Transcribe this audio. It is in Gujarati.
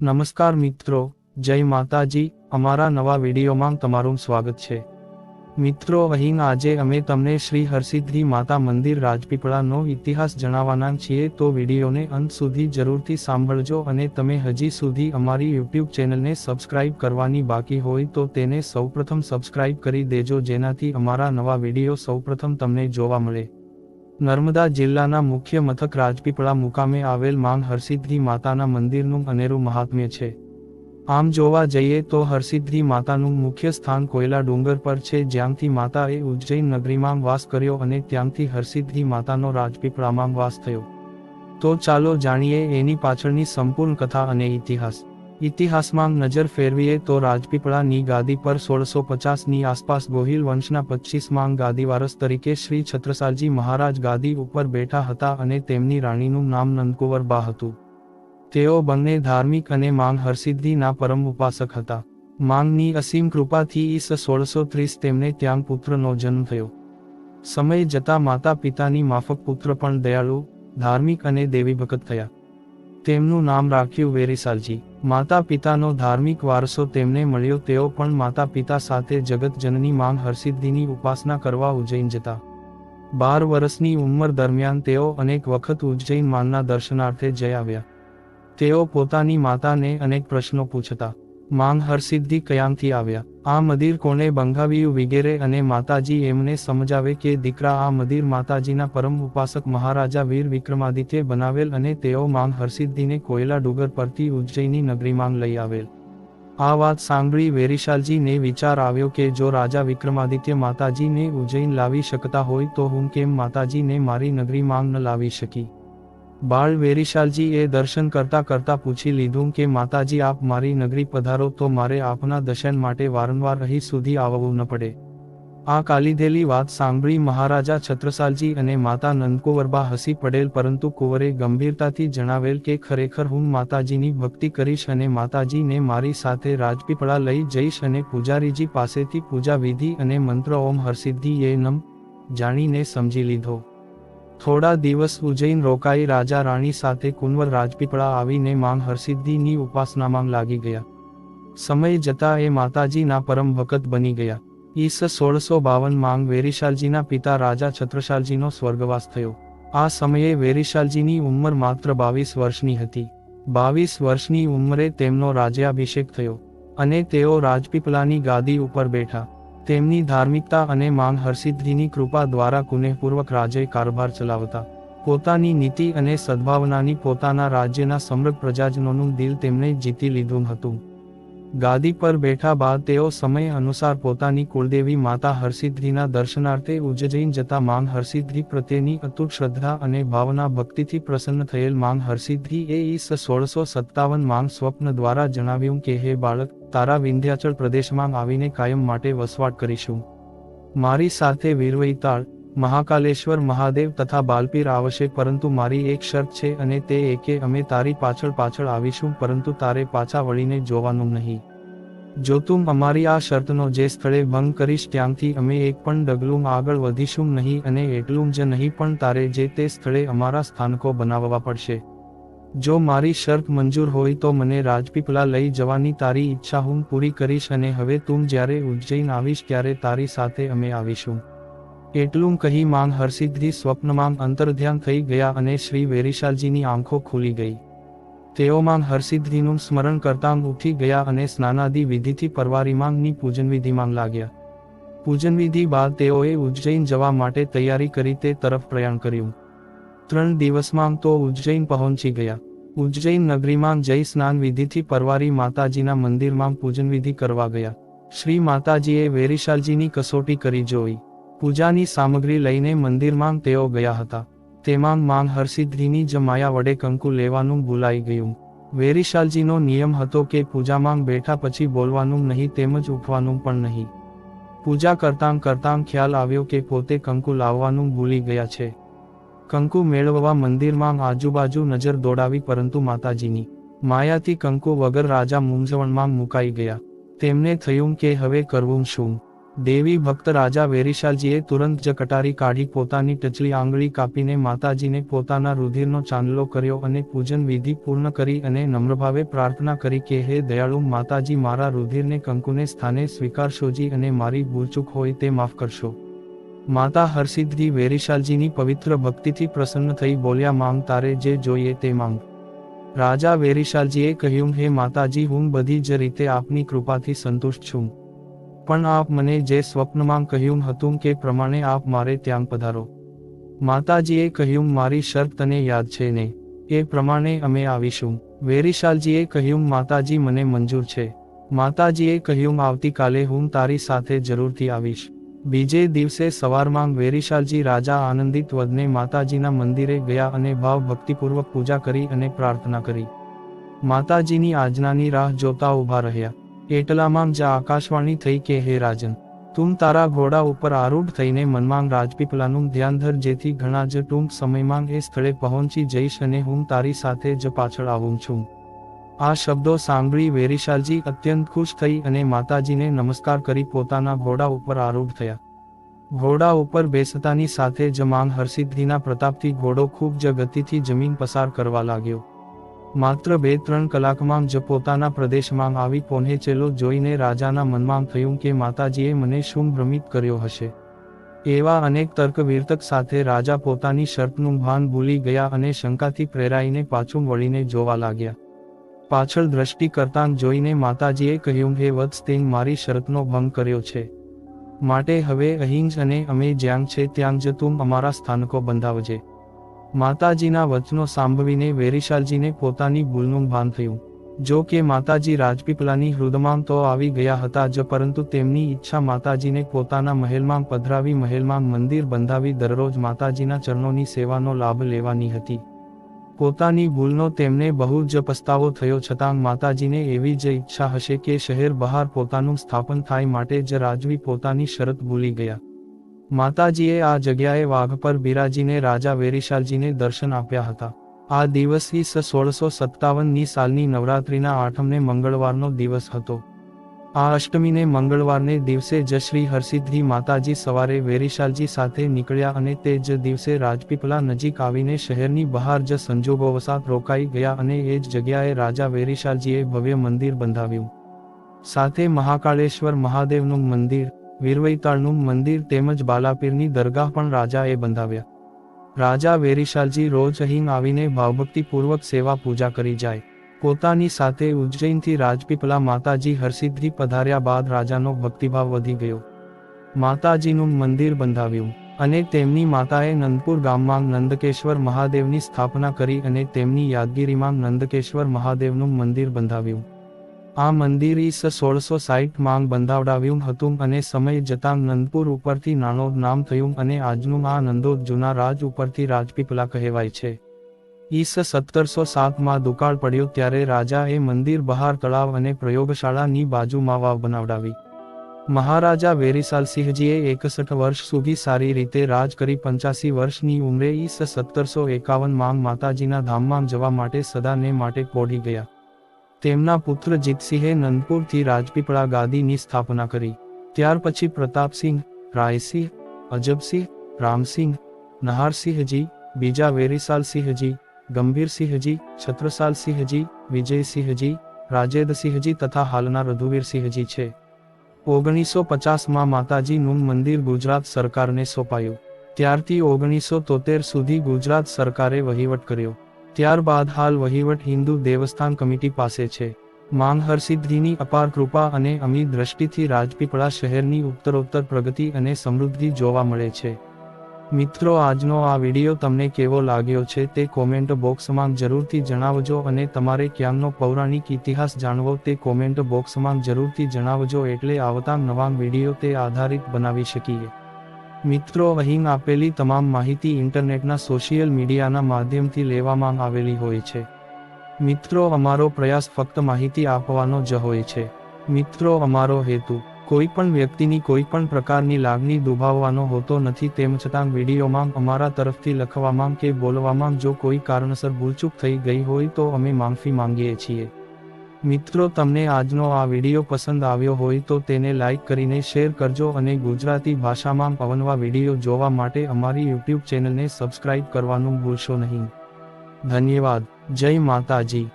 નમસ્કાર મિત્રો, જય માતાજી, અમારા નવા વિડીયોમાં તમારું સ્વાગત છે. મિત્રો, અહીં આજે અમે તમને શ્રી હરસિદ્ધિ માતા મંદિર રાજપીપળાનો ઇતિહાસ જણાવવાના છીએ, તો વિડીયોને અંત સુધી જરૂરથી સાંભળજો અને તમે હજી સુધી અમારી યુટ્યુબ ચેનલને સબસ્ક્રાઇબ કરવાની બાકી હોય, તો તેને સૌપ્રથમ સબસ્ક્રાઇબ કરી દેજો, જેનાથી અમારા નવા વીડિયો સૌપ્રથમ તમને જોવા મળે. નર્મદા જિલ્લાના મુખ્ય મથક રાજપીપળા મુકામે આવેલ માંગ હરસિદ્ધિ માતાના મંદિરનું અનેરું મહાત્મ્ય છે. આમ જોવા જઈએ તો હરસિદ્ધિ માતાનું મુખ્ય સ્થાન કોયલા ડુંગર પર છે, જ્યાંથી માતાએ ઉજ્જૈન નગરીમાં વાસ કર્યો અને ત્યાંથી હરસિદ્ધિ માતાનો રાજપીપળામાં વાસ થયો. તો ચાલો જાણીએ એની પાછળની સંપૂર્ણ કથા અને ઇતિહાસ. ઇતિહાસમાં નજર ફેરવીએ તો રાજપીપળાની ગાદી પર સોળસો પચાસની આસપાસ ગોહિલ વંશના પચીસમાં ગાદીવારસ તરીકે શ્રી છત્રસાલજી મહારાજ ગાદી ઉપર બેઠા હતા અને તેમની રાણીનું નામ નંદકુવરબા હતું. તેઓ બંને ધાર્મિક અને માંગ હરસિદ્ધિના પરમ ઉપાસક હતા. માંગની અસીમ કૃપાથી ઈસ સોળસો ત્રીસ તેમને ત્યાં પુત્રનો જન્મ થયો. સમય જતા માતા પિતાની માફક પુત્ર પણ દયાળુ, ધાર્મિક અને દેવી ભગત થયા. તેમનું નામ રાખ્યું વેરીસાલજી. માતા પિતાનો ધાર્મિક વારસો તેમને મળ્યો, તેઓ પણ માતા પિતા સાથે જગતજનની માંગ હરસિદ્ધિની ઉપાસના કરવા ઉજ્જૈન જતા. બાર વર્ષની ઉંમર દરમિયાન તેઓ અનેક વખત ઉજ્જૈન માનના દર્શનાર્થે જઈ આવ્યા. તેઓ પોતાની માતાને અનેક પ્રશ્નો પૂછતા. માંગ હરસિદ્ધિ કયાંથી આવ્યા? આ મંદિર કોને બંધાવ્યું વગેરે અને માતાજી એમને સમજાવે કે દીકરા આ મંદિર માતાજીના પરમ ઉપાસક મહારાજા વીર વિક્રમાદિત્ય બનાવેલ અને તેઓ માંગ હરસિદ્ધિને કોયલા ડુગર પરથી ઉજ્જૈની નગરીમાં લઈ આવેલ. આ વાત સાંભળી વેરીશાલજીને વિચાર આવ્યો કે જો રાજા વિક્રમાદિત્ય માતાજીને ઉજ્જૈન લાવી શકતા હોય તો હું કેમ માતાજીને મારી નગરીમાં ન લાવી શકી? બાળ વેરીશાલજીએ દર્શન કરતા કરતા પૂછી લીધું કે, માતાજી, આપ મારી નગરી પધારો, તો મારે આપના દર્શન માટે વારંવાર અહીં સુધી આવવું ન પડે. આ કાલીધેલી વાત સાંભળી મહારાજા છત્રસાલજી અને માતા નંદકુંવરબા હસી પડેલ, પરંતુ કુંવરે ગંભીરતાથી જણાવેલ કે, ખરેખર હું માતાજીની ભક્તિ કરીશ અને માતાજીને મારી સાથે રાજપીપળા લઈ જઈશ અને પૂજારીજી પાસેથી પૂજા વિધિ અને મંત્ર ઓમ હરસિદ્ધિ એ નમ જાણીને સમજી લીધો. થોડા દિવસ ઉજ્જૈન રોકાઈ રાજા રાણી સાથે કુંવર રાજપીપળા આવીને માંગ હરસિદ્ધિની ઉપાસનામાં લાગી ગયા. સમય જતા એ માતાજીના પરમ ભક્ત બની ગયા. ઈસ સોળસો બાવન માંગ વેરીશાલજીના પિતા રાજા છત્રશાલજીનો સ્વર્ગવાસ થયો. આ સમયે વેરીશાલજીની ઉંમર માત્ર બાવીસ વર્ષની હતી. બાવીસ વર્ષની ઉંમરે તેમનો રાજ્યાભિષેક થયો અને તેઓ રાજપીપળાની ગાદી ઉપર બેઠા. તેમની ધાર્મિકતા અને માંગ હરસિદ્ધિની કૃપા દ્વારા કુનેહપૂર્વક રાજ્ય કારભાર ચલાવતા. પોતાની નીતિ અને સદ્ભાવનાની પોતાના રાજ્યના સમૃદ્ધ પ્રજાજનોનું દિલ તેમણે જીતી લીધું હતું. ગાદી પર બેઠા બાદ તેઓ સમય અનુસાર પોતાની કુળદેવી માતા હરસિદ્ધિના દર્શનાર્થે ઉજ્જૈન જતા માંગ હરસિદ્ધિ પ્રત્યેની અતૂટ શ્રદ્ધા અને ભાવના ભક્તિથી પ્રસન્ન થયેલ માંગ હરસિદ્ધિ એ ઈસ સોળસો સત્તાવન માંગ સ્વપ્ન દ્વારા જણાવ્યું કે, હે બાળક તારા વિંધ્યાચળ પ્રદેશમાં આવીને કાયમ માટે વસવાટ કરીશું. મારી સાથે વીરવૈતાળ મહાકાલેશ્વર મહાદેવ તથા બાલપીર આવશે પરંતુ મારી એક શરત છે અને તે એ કે અમે તારી પાછળ પાછળ આવીશું પરંતુ તારે પાછા વળીને જોવાનું નહીં. જો તું અમારી આ શરતનો જે સ્થળે ભંગ કરીશ ત્યાંથી અમે એક પણ ડગલું આગળ વધીશું નહીં અને એટલું જ નહીં પણ તારે જે તે સ્થળે અમારા સ્થાનકો બનાવવા પડશે. જો મારી શરત મંજૂર હોય તો મને રાજપીપળા લઈ જવાની તારી ઈચ્છા હું પૂરી કરીશ અને હવે તું જ્યારે ઉજ્જૈન આવીશ ત્યારે તારી સાથે અમે આવીશું. એટલું કહી માંગ હરસિદ્ધિ સ્વપ્નમાં અંતર્ધ્યાન થઈ ગયા અને શ્રી વેરીશાલજીની આંખો ખુલી ગઈ. તેઓ માંગ હરસિદ્ધિનું સ્મરણ કરતાં ઉઠી ગયા અને સ્નાનાદિ વિધિથી પરવારીમાંગની પૂજનવિધિમાં લાગ્યા. પૂજનવિધિ બાદ તેઓએ ઉજ્જૈન જવા માટે તૈયારી કરી તે તરફ પ્રયાણ કર્યું. ત્રણ દિવસમાં તો ઉજ્જૈન પહોંચી ગયા. ઉજ્જૈન નગરીમાં જય સ્નાન વિધિથી પરવારી માતાજીના મંદિરમાં પૂજનવિધિ કરવા ગયા. શ્રી માતાજીએ વેરીશાલજીની કસોટી કરી જોઈ. પૂજાની સામગ્રી લઈને મંદિરમાં તેઓ ગયા હતા. તેમાં માંગ હરસિદ્ધિની માયા વડે કંકુ લેવાનું ભૂલાઈ ગયું. વેરીશાલજીનો નિયમ હતો કે પૂજામાં બેઠા પછી બોલવાનું નહીં તેમજ ઉઠવાનું પણ નહીં. પૂજા કરતાં કરતાં ખ્યાલ આવ્યો કે પોતે કંકુ લાવવાનું ભૂલી ગયા છે. કંકુ મેળવવા મંદિરમાં આજુબાજુ નજર દોડાવી પરંતુ માતાજીની માયાથી કંકુ વગર રાજા મૂંઝવણમાં મુકાઈ ગયા. તેમને થયું કે હવે કરવું શું? દેવી ભક્ત રાજા વેરીશાલજીએ તુરંત જ કટારી કાઢી પોતાની ટચલી આંગળી કાપીને માતાજીને પોતાના રુધિરનો ચાંદલો કર્યો અને પૂજન વિધિ પૂર્ણ કરી અને નમ્રભાવે પ્રાર્થના કરી કે, હે દયાળુ, માતાજી મારા રુધિરને કંકુને સ્થાને સ્વીકારશોજી અને મારી ભૂલચૂક હોય તે માફ કરશો. માતા હરસિદ્ધિ વેરીશાલજીની પવિત્ર ભક્તિથી પ્રસન્ન થઈ બોલ્યા, માંગ તારે જે જોઈએ તે માંગ. રાજા વેરીશાલજીએ કહ્યું, હે માતાજી, હું બધી જ રીતે આપની કૃપાથી સંતુષ્ટ છું. પણ આપ મને જે સ્વપ્નમાં કહ્યું હતું કે પ્રમાણે આપ મારે ત્યાં પધારો. માતાજીએ કહ્યું, મારી શરત તને યાદ છે ને, એ પ્રમાણે અમે આવીશું. વેરીશાલજીએ કહ્યું, માતાજી, મને મંજૂર છે. માતાજીએ કહ્યું, આવતીકાલે હું તારી સાથે જરૂરથી આવીશ. બીજે દિવસે સવારમાં વેરીશાલજી રાજા આનંદિત વધને માતાજીના મંદિરે ગયા અને ભાવ ભક્તિપૂર્વક પૂજા કરી અને પ્રાર્થના કરી. માતાજીની આજ્ઞાની રાહ જોતા ઊભા રહ્યા. એટલામાં જ આકાશવાણી થઈ કે હે રાજન, તું તારા ઘોડા ઉપર આરૂઢ થઈને મનમાં રાજપીપલાનું ધ્યાન ધર જેથી ઘણા જ ટૂંક સમયમાં એ સ્થળે પહોંચી જઈશ અને હું તારી સાથે જ પાછળ આવું છું. આ શબ્દો સાંભળી વેરીશાલજી અત્યંત ખુશ થઈ અને માતાજીને નમસ્કાર કરી પોતાના ઘોડા ઉપર આરૂઢ થયા. ઘોડા ઉપર બેસતાની સાથે જ માંગ હરસિદ્ધિના પ્રતાપથી ઘોડો ખૂબ જ ગતિથી જમીન પસાર કરવા લાગ્યો. માત્ર બે ત્રણ કલાકમાં જ પોતાના પ્રદેશમાં આવી પહોંચેલો જોઈને રાજાના મનમાં થયું કે માતાજીએ મને શું ભ્રમિત કર્યો હશે? એવા અનેક તર્ક વિર્તક સાથે રાજા પોતાની શર્તનું ભાન ભૂલી ગયા અને શંકાથી પ્રેરાઈને પાછું વળીને જોવા લાગ્યા. પાછળ દ્રષ્ટિ કરતાં જોઈને માતાજીએ કહ્યું, હે વત્સ તે મારી શરતનો ભંગ કર્યો છે. માટે હવે અહીં અને અમે જ્યાં છે ત્યાં જ તું અમારા સ્થાનકો બંધાવજે. માતાજીના વચનો સાંભળીને વેરીશાલજીને પોતાની ભૂલનું ભાન થયું. જો કે માતાજી રાજપીપલાની હૃદમાં તો આવી ગયા હતા જ, પરંતુ તેમની ઈચ્છા માતાજીને પોતાના મહેલમાં પધરાવી, મહેલમાં મંદિર બંધાવી દરરોજ માતાજીના ચરણોની સેવાનો લાભ લેવાની હતી. પોતાની ભૂલનો તેમને બહુ જ પસ્તાવો થયો છતાં માતાજીને એવી જ ઈચ્છા હશે કે શહેર બહાર પોતાનું સ્થાપન થાય માટે જ રાજવી પોતાની શરત ભૂલી ગયા. માતાજીએ આ જગ્યાએ વાઘ પર બિરાજીને રાજા વેરીશાલજીને દર્શન આપ્યા હતા. આ દિવસ ઈસ સોળસો સત્તાવનની સાલની નવરાત્રિના આઠમને મંગળવારનો દિવસ હતો. આ અષ્ટમીને મંગળવારને દિવસે જ શ્રી હરસિદ્ધિ માતાજી સવારે વેરીશાલજી સાથે નીકળ્યા અને તે જ દિવસે રાજપીપલા નજીક આવીને શહેરની બહાર જ સંજોગોવસાત રોકાઈ ગયા અને એ જ જગ્યાએ રાજા વેરીશાલજીએ ભવ્ય મંદિર બંધાવ્યું. સાથે મહાકાળેશ્વર મહાદેવનું મંદિર, વીરવૈતાળનું મંદિર તેમજ બાલાપીરની દરગાહ પણ રાજાએ બંધાવ્યા. રાજા વેરીશાલજી રોજ અહીં આવીને ભાવભક્તિપૂર્વક સેવા પૂજા કરી જાય. પોતાની સાથે ઉજ્જૈનથી રાજપીપલા માતાજી હરસિદ્ધિ પધાર્યા બાદ રાજાનો ભક્તિભાવ વધી ગયો. માતાજીનું મંદિર બંધાવ્યું અને તેમની માતાએ નંદપુર ગામમાં નંદકેશ્વર મહાદેવની સ્થાપના કરી અને તેમની યાદગીરીમાં નંદકેશ્વર મહાદેવનું મંદિર બંધાવ્યું. આ મંદિર ઈસ સોળસો સાહીઠમાં બંધાવડાવ્યું હતું અને સમય જતાં નંદપુર ઉપરથી નાણોદ નામ થયું અને આજનું આ નંદોદ જૂના રાજ ઉપરથી રાજપીપલા કહેવાય છે. ઈસ સત્તરસો સાતમાં દુકાળ પડ્યો ત્યારે રાજાએ મંદિર બહાર તળાવ અને પ્રયોગશાળાની બાજુમાં વાવ બનાવડાવી. મહારાજા વેરીસાલસિંહજીએ એકસઠ વર્ષ સુધી સારી રીતે રાજ કરી પંચ્યાસી વર્ષની ઉંમરે ઈસ સત્તરસો એકાવન માંગ માતાજીના ધામમાં જવા માટે સદાને માટે પોઢી ગયા. તેમના પુત્ર જીતસિંહે નંદપુરથી રાજપીપળા ગાદીની સ્થાપના કરી. ત્યાર પછી પ્રતાપસિંહ, રાયસિંહ, અજબસિંહ, રામસિંહ, નહારસિંહજી, બીજા વેરીસાલસિંહજી ગંભીરસિંહજી છત્રસાલસિંહજી વિજયસિંહજી રાજેદસિંહજી તથા હાલના રઘુવીરસિંહજી છે. ઓગણીસો પચાસમાં માતાજીનું મંદિર ગુજરાત સરકારને સોંપાયું. ત્યારથી ઓગણીસો તોતેર સુધી ગુજરાત સરકારે વહીવટ કર્યો. ત્યારબાદ હાલ વહીવટ હિન્દુ દેવસ્થાન કમિટી પાસે છે. માંગ હરસિદ્ધિની અપાર કૃપા અને અમી દ્રષ્ટિથી રાજપીપળા શહેરની ઉત્તરોત્તર પ્રગતિ અને સમૃદ્ધિ જોવા મળે છે. મિત્રો, આજનો આ વીડિયો તમને કેવો લાગ્યો છે તે કોમેન્ટ બોક્સમાં જરૂરથી જણાવજો અને તમારે ક્યાંનો પૌરાણિક ઇતિહાસ જાણવો તે કોમેન્ટ બોક્સમાં જરૂરથી જણાવજો એટલે આવતા નવા વીડિયો તે આધારિત બનાવી શકીએ. મિત્રો, અહીં આપેલી તમામ માહિતી ઇન્ટરનેટના સોશિયલ મીડિયાના માધ્યમથી લેવામાં આવેલી હોય છે. મિત્રો, અમારો પ્રયાસ ફક્ત માહિતી આપવાનો જ હોય છે. મિત્રો, અમારો હેતુ કોઈ પણ વ્યક્તિની કોઈ પણ પ્રકારની લાગણી દુભાવવાનો હોતો નથી તેમ છતાં વિડીયોમાં અમારા તરફથી લખવામાં કે બોલવામાં જો કોઈ કારણસર ભૂલચૂક થઈ ગઈ હોય તો અમે માફી માંગીએ છીએ. મિત્રો, તમને આજનો આ વીડિયો પસંદ આવ્યો હોય તો તેને લાઈક કરીને શેર કરજો અને ગુજરાતી ભાષામાં અવનવા વીડિયો જોવા માટે અમારી યુટ્યુબ ચેનલને સબસ્ક્રાઇબ કરવાનું ભૂલશો નહીં. ધન્યવાદ. જય માતાજી.